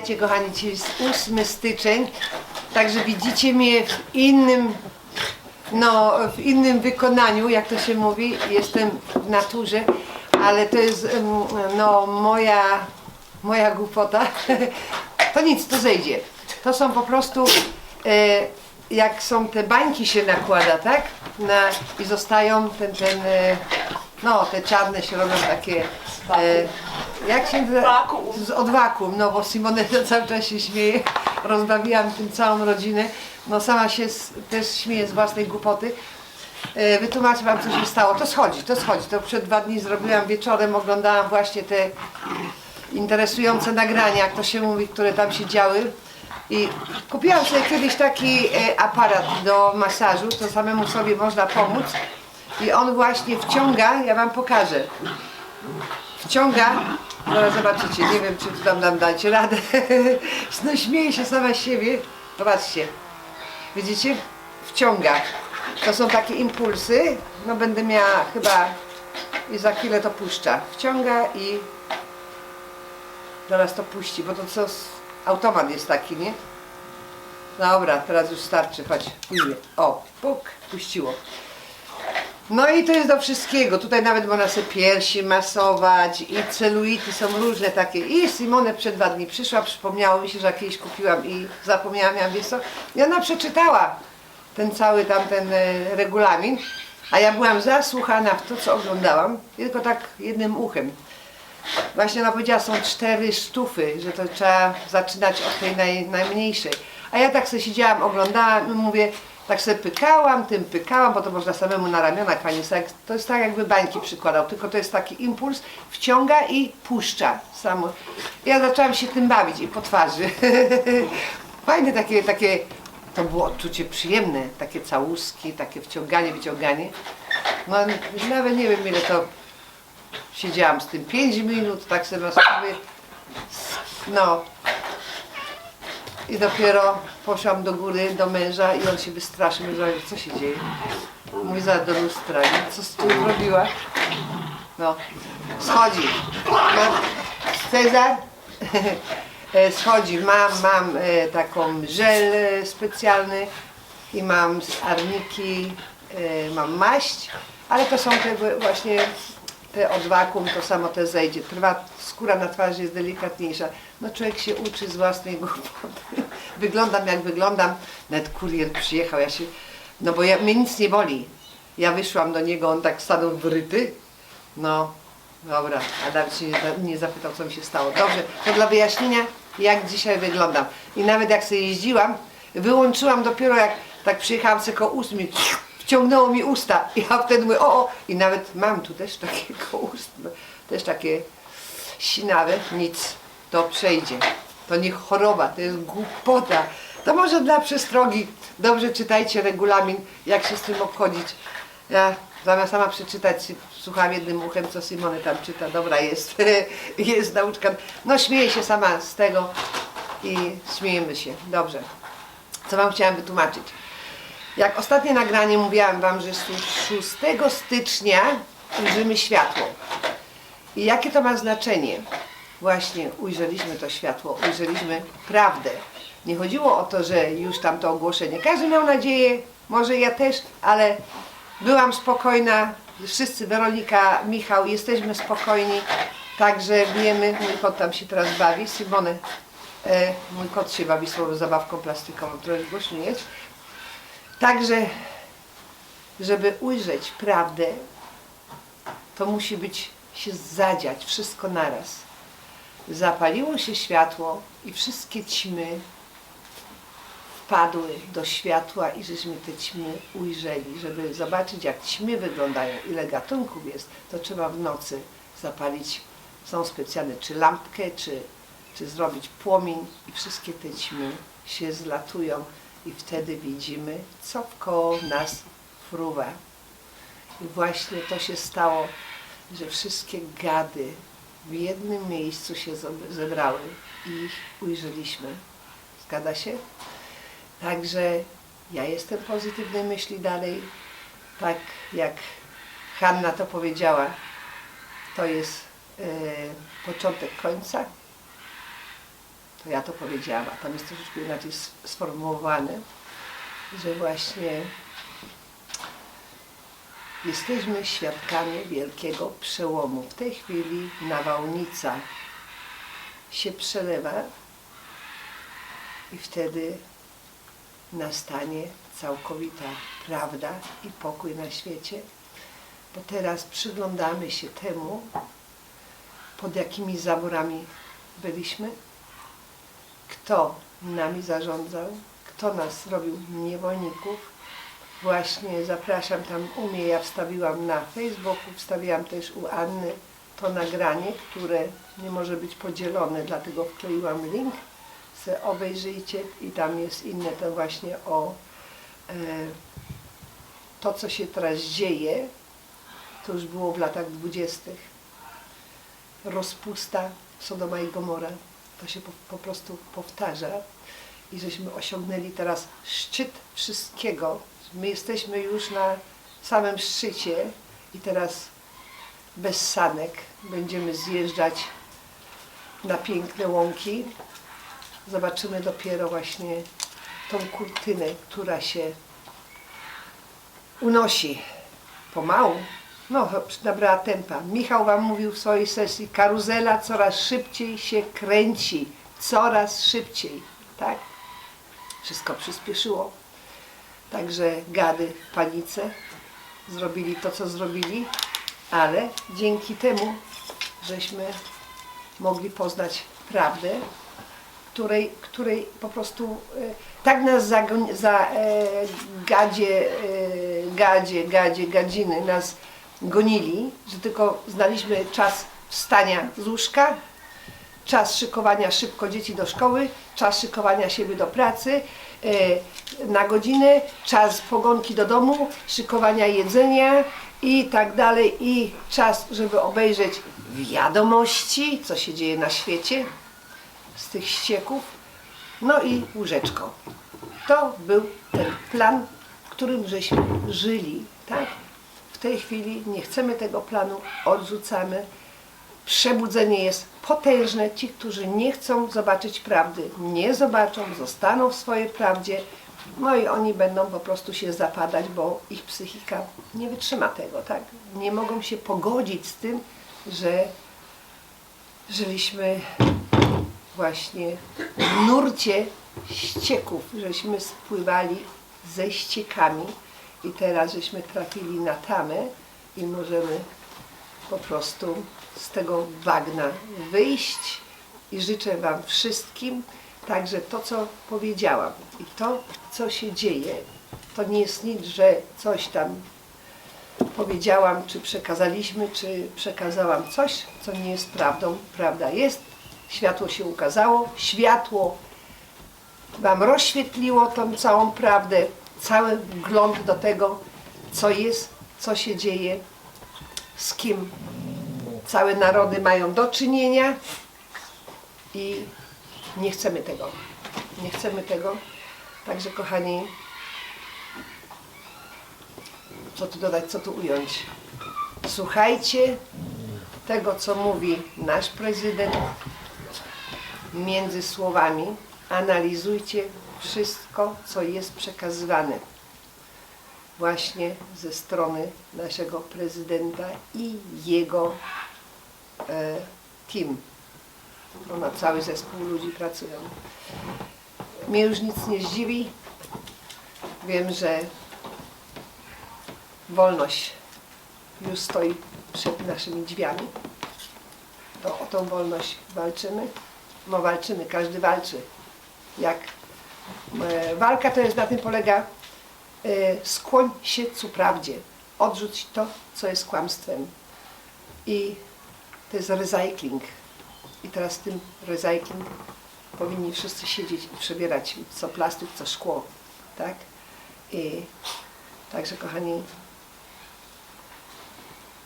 Witajcie kochani, dzisiaj jest 8 styczeń, także widzicie mnie w innym, no w innym wykonaniu, jak to się mówi, jestem w naturze, ale to jest no moja, moja głupota, to nic, to zejdzie. To są po prostu, e, jak są te bańki się nakłada, tak? Na, I zostają ten, ten, e, no te czarne się robią takie, e, jak się? Wakuum. Z od wakuum, no bo Simonetta cały czas się śmieje, rozbawiłam tym całą rodzinę, no sama się s- też śmieje z własnej głupoty. E, Wytłumaczę wam co się stało, to schodzi, to schodzi, to przed dwa dni zrobiłam wieczorem, oglądałam właśnie te interesujące nagrania, jak to się mówi, które tam się działy. I kupiłam sobie kiedyś taki e, aparat do masażu, to samemu sobie można pomóc. I on właśnie wciąga, ja wam pokażę. Wciąga, zaraz zobaczycie, nie wiem czy tam nam dacie radę. No śmieję się sama siebie. Zobaczcie. Widzicie? Wciąga. To są takie impulsy. No będę miała chyba i za chwilę to puszcza. Wciąga i zaraz to puści, bo to co automat jest taki, nie? Dobra, teraz już starczy, chodź, pójdzie. O, puk, puściło. No i to jest do wszystkiego. Tutaj nawet można sobie piersi masować i celuity są różne takie. I Simone przed dwa dni przyszła, przypomniało mi się, że jakieś kupiłam i zapomniałam, ja wiesz co? I ona przeczytała ten cały tamten e, regulamin, a ja byłam zasłuchana w to, co oglądałam, tylko tak jednym uchem. Właśnie ona powiedziała, są cztery sztufy, że to trzeba zaczynać od tej naj, najmniejszej. A ja tak sobie siedziałam, oglądałam i mówię, tak sobie pykałam, tym pykałam, bo to można samemu na ramionach fajnie sobie, to jest tak jakby bańki przykładał, tylko to jest taki impuls, wciąga i puszcza samo. Ja zaczęłam się tym bawić i po twarzy. Fajne takie, takie, to było odczucie przyjemne, takie całuski, takie wciąganie, wyciąganie. No nawet nie wiem ile to siedziałam z tym 5 minut, tak sobie sobie, no. I dopiero poszłam do góry, do męża i on się wystraszył, mówię, co się dzieje? Mówi, zaraz do lustra, nie? co z tym robiła? No, schodzi. No, Cezar schodzi, mam, mam e, taką żel e, specjalny i mam z arniki, e, mam maść, ale to są te właśnie te od wakum, to samo te zejdzie. Trwa, skóra na twarzy jest delikatniejsza. No człowiek się uczy z własnej głupoty. Wyglądam jak wyglądam. Nawet kurier przyjechał, ja się, no bo ja, mnie nic nie boli. Ja wyszłam do niego, on tak stanął wryty. No, dobra, a nawet się nie, za- nie zapytał, co mi się stało. Dobrze, to dla wyjaśnienia, jak dzisiaj wyglądam. I nawet jak sobie jeździłam, wyłączyłam dopiero jak tak przyjechałam ust, mi wciągnęło mi usta. Ja wtedy mówię, o, o, i nawet mam tu też takie koło ust, też takie sinawe, nic, to przejdzie. To nie choroba, to jest głupota. To może dla przestrogi. Dobrze czytajcie regulamin, jak się z tym obchodzić. Ja zamiast sama przeczytać, słucham jednym uchem, co Simone tam czyta. Dobra jest, jest nauczka. No śmieję się sama z tego i śmiejemy się. Dobrze. Co Wam chciałam wytłumaczyć? Jak ostatnie nagranie mówiłam Wam, że jest tu 6 stycznia ujrzymy światło. I jakie to ma znaczenie? Właśnie ujrzeliśmy to światło, ujrzeliśmy prawdę. Nie chodziło o to, że już tam to ogłoszenie. Każdy miał nadzieję, może ja też, ale byłam spokojna. Wszyscy, Weronika, Michał, jesteśmy spokojni. Także wiemy, mój kot tam się teraz bawi, Simone, e, mój kot się bawi swoją zabawką plastikową, trochę głośno jest. Także, żeby ujrzeć prawdę, to musi być się zadziać wszystko naraz. Zapaliło się światło i wszystkie ćmy wpadły do światła i żeśmy te ćmy ujrzeli. Żeby zobaczyć jak ćmy wyglądają, ile gatunków jest, to trzeba w nocy zapalić, są specjalne, czy lampkę, czy, czy zrobić płomień i wszystkie te ćmy się zlatują i wtedy widzimy, co wkoło nas fruwa. I właśnie to się stało, że wszystkie gady w jednym miejscu się zebrały i ich ujrzeliśmy. Zgadza się? Także ja jestem pozytywnej myśli dalej. Tak jak Hanna to powiedziała, to jest e, początek końca. to ja to powiedziałam, a tam jest troszeczkę inaczej sformułowane, że właśnie jesteśmy świadkami wielkiego przełomu. W tej chwili nawałnica się przelewa i wtedy nastanie całkowita prawda i pokój na świecie, bo teraz przyglądamy się temu, pod jakimi zaborami byliśmy, kto nami zarządzał, kto nas robił niewolników. Właśnie zapraszam tam u mnie, ja wstawiłam na Facebooku, wstawiłam też u Anny to nagranie, które nie może być podzielone, dlatego wkleiłam link, se obejrzyjcie i tam jest inne to właśnie o e, to, co się teraz dzieje, to już było w latach dwudziestych, rozpusta Sodoma i Gomora, to się po, po prostu powtarza i żeśmy osiągnęli teraz szczyt wszystkiego. My jesteśmy już na samym szczycie i teraz bez sanek będziemy zjeżdżać na piękne łąki. Zobaczymy dopiero właśnie tą kurtynę, która się unosi pomału. No, nabrała tempa. Michał Wam mówił w swojej sesji, karuzela coraz szybciej się kręci. Coraz szybciej, tak? Wszystko przyspieszyło. Także gady w panice zrobili to, co zrobili, ale dzięki temu, żeśmy mogli poznać prawdę, której, której po prostu e, tak nas zagon- za e, gadzie, e, gadzie, gadzie, gadziny nas gonili, że tylko znaliśmy czas wstania z łóżka, czas szykowania szybko dzieci do szkoły, czas szykowania siebie do pracy na godzinę, czas pogonki do domu, szykowania jedzenia i tak dalej i czas, żeby obejrzeć wiadomości, co się dzieje na świecie z tych ścieków, no i łóżeczko. To był ten plan, w którym żeśmy żyli, tak? W tej chwili nie chcemy tego planu, odrzucamy. Przebudzenie jest potężne. Ci, którzy nie chcą zobaczyć prawdy, nie zobaczą, zostaną w swojej prawdzie. No i oni będą po prostu się zapadać, bo ich psychika nie wytrzyma tego, tak? Nie mogą się pogodzić z tym, że żyliśmy właśnie w nurcie ścieków, żeśmy spływali ze ściekami i teraz żeśmy trafili na tamę i możemy po prostu z tego bagna wyjść i życzę Wam wszystkim także to, co powiedziałam. I to, co się dzieje, to nie jest nic, że coś tam powiedziałam, czy przekazaliśmy, czy przekazałam coś, co nie jest prawdą. Prawda jest, światło się ukazało, światło Wam rozświetliło tą całą prawdę, cały wgląd do tego, co jest, co się dzieje, z kim całe narody mają do czynienia i nie chcemy tego. Nie chcemy tego. Także kochani, co tu dodać, co tu ująć? Słuchajcie tego, co mówi nasz prezydent między słowami. Analizujcie wszystko, co jest przekazywane właśnie ze strony naszego prezydenta i jego team. No, na cały zespół ludzi pracują. Mnie już nic nie zdziwi. Wiem, że wolność już stoi przed naszymi drzwiami. To o tą wolność walczymy. No walczymy, każdy walczy. Jak e, walka to jest na tym polega, e, skłoń się ku prawdzie. Odrzuć to, co jest kłamstwem. I to jest recycling. I teraz tym recycling powinni wszyscy siedzieć i przebierać co plastik, co szkło. Tak? I także kochani,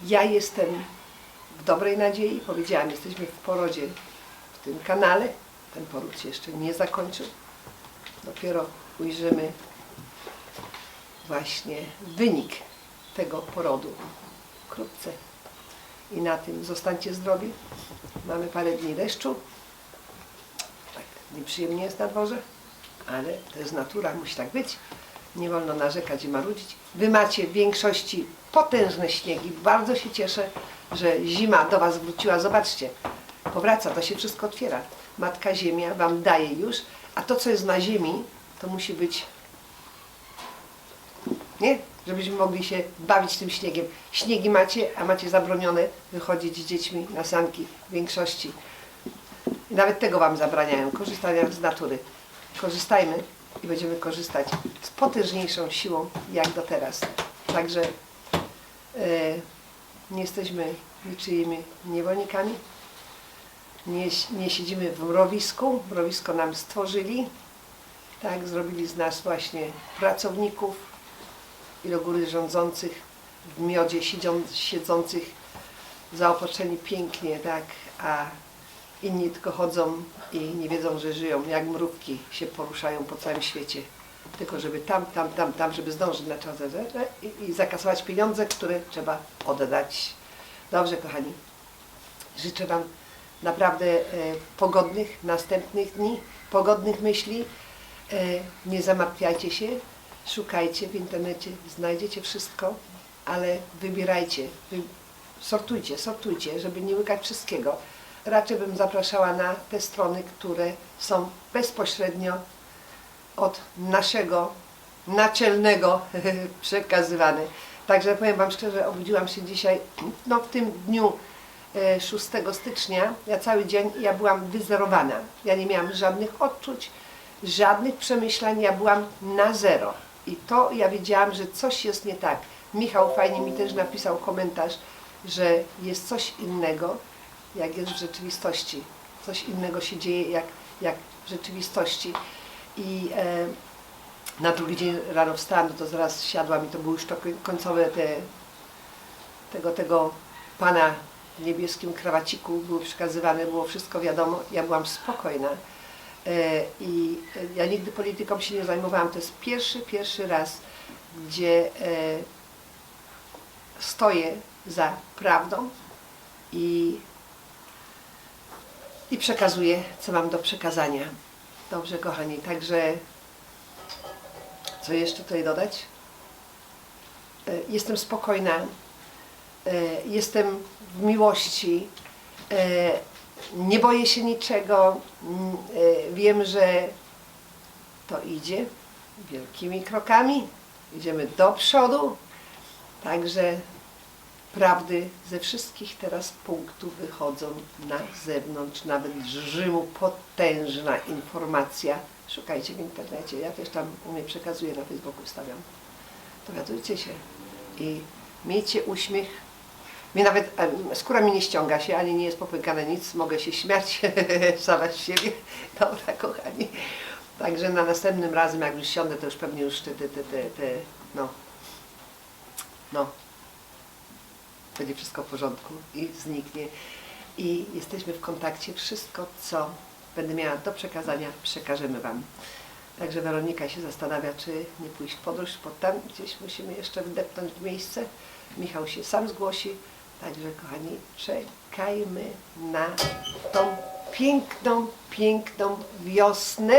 ja jestem w dobrej nadziei. Powiedziałam, jesteśmy w porodzie w tym kanale. Ten poród się jeszcze nie zakończył. Dopiero ujrzymy właśnie wynik tego porodu wkrótce. I na tym zostańcie zdrowi. Mamy parę dni deszczu. Tak, nieprzyjemnie jest na dworze, ale to jest natura, musi tak być. Nie wolno narzekać i marudzić. Wy macie w większości potężne śniegi. Bardzo się cieszę, że zima do Was wróciła. Zobaczcie, powraca, to się wszystko otwiera. Matka Ziemia Wam daje już, a to, co jest na ziemi, to musi być nie? Żebyśmy mogli się bawić tym śniegiem. Śniegi macie, a macie zabronione wychodzić z dziećmi na sanki w większości. Nawet tego Wam zabraniają, korzystania z natury. Korzystajmy i będziemy korzystać z potężniejszą siłą jak do teraz. Także e, nie jesteśmy niczyimi niewolnikami. Nie, nie siedzimy w mrowisku. Mrowisko nam stworzyli. Tak, zrobili z nas właśnie pracowników i do góry rządzących w miodzie siedzą, siedzących zaopatrzeni pięknie, tak, a inni tylko chodzą i nie wiedzą, że żyją, jak mrówki się poruszają po całym świecie. Tylko żeby tam, tam, tam, tam, żeby zdążyć na czas i, i zakasować pieniądze, które trzeba oddać. Dobrze, kochani. Życzę Wam naprawdę e, pogodnych następnych dni, pogodnych myśli. E, nie zamartwiajcie się, szukajcie w internecie, znajdziecie wszystko, ale wybierajcie, wy, sortujcie, sortujcie, żeby nie łykać wszystkiego. Raczej bym zapraszała na te strony, które są bezpośrednio od naszego naczelnego przekazywane. Także powiem Wam szczerze, obudziłam się dzisiaj, no w tym dniu e, 6 stycznia, ja cały dzień, ja byłam wyzerowana. Ja nie miałam żadnych odczuć, żadnych przemyśleń, ja byłam na zero. I to ja wiedziałam, że coś jest nie tak. Michał fajnie mi też napisał komentarz, że jest coś innego, jak jest w rzeczywistości. Coś innego się dzieje, jak, jak w rzeczywistości. I e, na drugi dzień rano wstałam, to zaraz siadłam i to były już to końcowe te, tego, tego pana w niebieskim krawaciku były przekazywane, było wszystko wiadomo. Ja byłam spokojna. I ja nigdy polityką się nie zajmowałam. To jest pierwszy, pierwszy raz, gdzie e, stoję za prawdą i, i przekazuję, co mam do przekazania. Dobrze, kochani, także co jeszcze tutaj dodać? E, Jestem spokojna, e, jestem w miłości, nie boję się niczego, mm, e, wiem, że to idzie wielkimi krokami, idziemy do przodu, także prawdy ze wszystkich teraz punktów wychodzą na zewnątrz, nawet z Rzymu potężna informacja. Szukajcie w internecie, ja też tam u mnie przekazuję na Facebooku, stawiam. Dowiadujcie się i miejcie uśmiech. Mnie nawet em, skóra mi nie ściąga się, ani nie jest popękane nic, mogę się śmiać sama z siebie. Dobra, kochani. Także na następnym razem, jak już siądę, to już pewnie już te, te, te, te no, no, będzie wszystko w porządku i zniknie. I jesteśmy w kontakcie. Wszystko, co będę miała do przekazania, przekażemy Wam. Także Weronika się zastanawia, czy nie pójść w podróż, bo tam gdzieś musimy jeszcze wdepnąć w miejsce. Michał się sam zgłosi. Także, kochani, czekajmy na tą piękną, piękną wiosnę,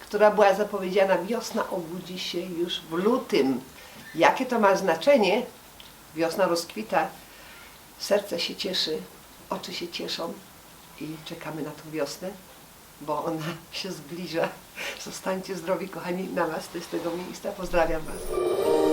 która była zapowiedziana. Wiosna obudzi się już w lutym. Jakie to ma znaczenie? Wiosna rozkwita, serce się cieszy, oczy się cieszą i czekamy na tą wiosnę, bo ona się zbliża. Zostańcie zdrowi, kochani, namaste z tego miejsca. Pozdrawiam Was.